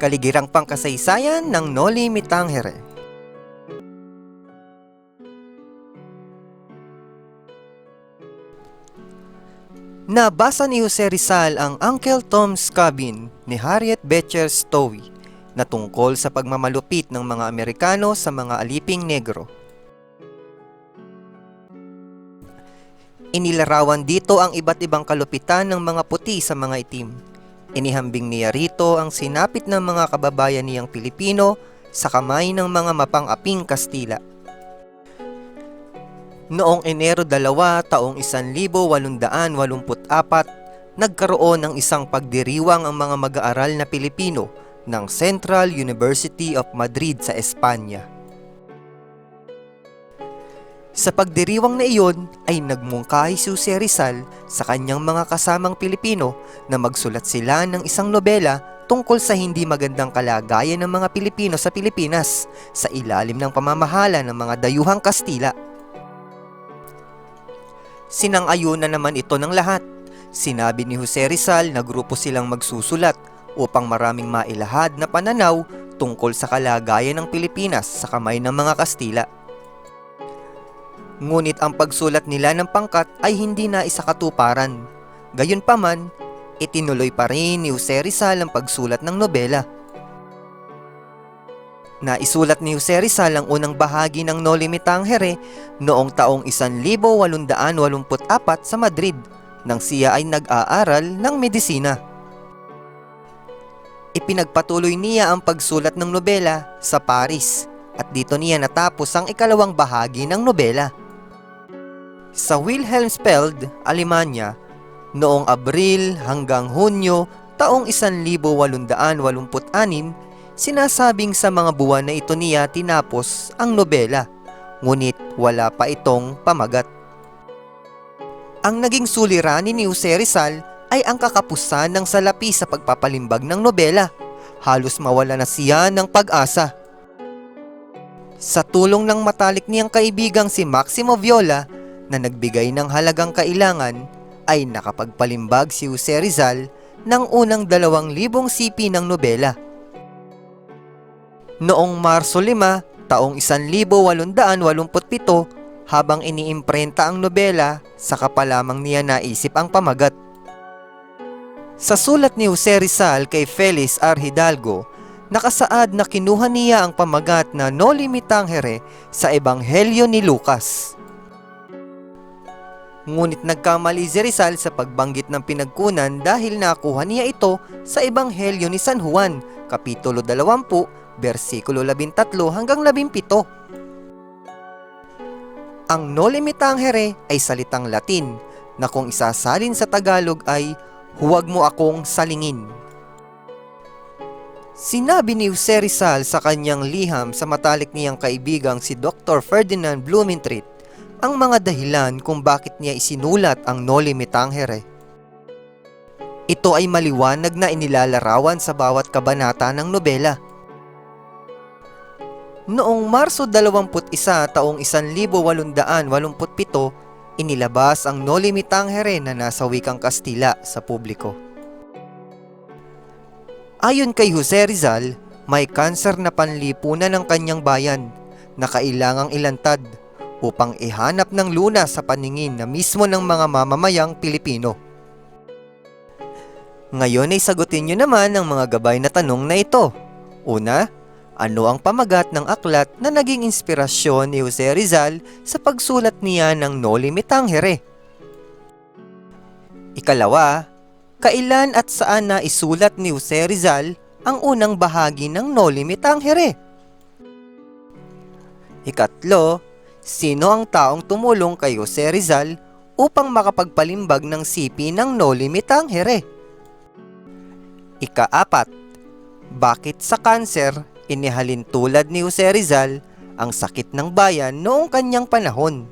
kaligirang pangkasaysayan ng Noli Me Tangere. Nabasa ni Jose Rizal ang Uncle Tom's Cabin ni Harriet Beecher Stowe na tungkol sa pagmamalupit ng mga Amerikano sa mga aliping negro. Inilarawan dito ang iba't ibang kalupitan ng mga puti sa mga itim. Inihambing niya rito ang sinapit ng mga kababayan niyang Pilipino sa kamay ng mga mapang-aping Kastila. Noong Enero 2, taong 1884, nagkaroon ng isang pagdiriwang ang mga mag-aaral na Pilipino ng Central University of Madrid sa Espanya. Sa pagdiriwang na iyon ay nagmungkahi si Jose Rizal sa kanyang mga kasamang Pilipino na magsulat sila ng isang nobela tungkol sa hindi magandang kalagayan ng mga Pilipino sa Pilipinas sa ilalim ng pamamahala ng mga dayuhang Kastila. Sinang-ayunan naman ito ng lahat. Sinabi ni Jose Rizal na grupo silang magsusulat upang maraming mailahad na pananaw tungkol sa kalagayan ng Pilipinas sa kamay ng mga Kastila. Ngunit ang pagsulat nila ng pangkat ay hindi na isakatuparan. Gayunpaman, itinuloy pa rin ni Jose Rizal ang pagsulat ng nobela. Naisulat ni Jose Rizal ang unang bahagi ng Noli Me Tangere noong taong 1884 sa Madrid nang siya ay nag-aaral ng medisina. Ipinagpatuloy niya ang pagsulat ng nobela sa Paris at dito niya natapos ang ikalawang bahagi ng nobela. Sa Wilhelmsfeld, Alemanya, noong Abril hanggang Hunyo taong 1886, sinasabing sa mga buwan na ito niya tinapos ang nobela, ngunit wala pa itong pamagat. Ang naging suliranin ni Jose Rizal ay ang kakapusan ng salapi sa pagpapalimbag ng nobela. Halos mawala na siya ng pag-asa. Sa tulong ng matalik niyang kaibigang si Maximo Viola na nagbigay ng halagang kailangan, ay nakapagpalimbag si Jose Rizal ng unang dalawang libong sipi ng nobela. Noong Marso 5, taong 1887, habang iniimprenta ang nobela, saka pa lamang niya naisip ang pamagat. Sa sulat ni Jose Rizal kay Felix R. Hidalgo, nakasaad na kinuha niya ang pamagat na Noli Me Tangere sa Ebanghelyo ni Lucas. Ngunit nagkamali si Rizal sa pagbanggit ng pinagkunan dahil nakuha niya ito sa Ebanghelyo ni San Juan, Kapitulo 20, versikulo 13 hanggang 17. Ang Noli Me Tangere ay salitang Latin na kung isasalin sa Tagalog ay huwag mo akong salingin. Sinabi ni Jose Rizal sa kanyang liham sa matalik niyang kaibigang si Dr. Ferdinand Blumentritt ang mga dahilan kung bakit niya isinulat ang Noli Me Tangere. Ito ay maliwanag na inilalarawan sa bawat kabanata ng nobela. Noong Marso 21 taong 1887, inilabas ang Noli Me Tangere na nasa wikang Kastila sa publiko. Ayon kay Jose Rizal, may kanser na panlipunan ng kanyang bayan na kailangang ilantad upang ihanap ng luna sa paningin na mismo ng mga mamamayang Pilipino. Ngayon ay sagutin nyo naman ang mga gabay na tanong na ito. Una, ano ang pamagat ng aklat na naging inspirasyon ni Jose Rizal sa pagsulat niya ng Noli Me Tangere? Ikalawa, kailan at saan na isulat ni Jose Rizal ang unang bahagi ng Noli Me Tangere? Ikatlo, sino ang taong tumulong kay Jose Rizal upang makapagpalimbag ng sipi ng Noli Me Tangere? Ikaapat, bakit sa kanser inihalin tulad ni Jose Rizal ang sakit ng bayan noong kanyang panahon.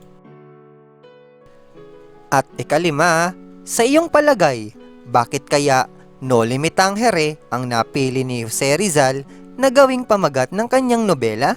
At ikalima, sa iyong palagay, bakit kaya Noli Me Tangere ang napili ni Jose Rizal na gawing pamagat ng kanyang nobela?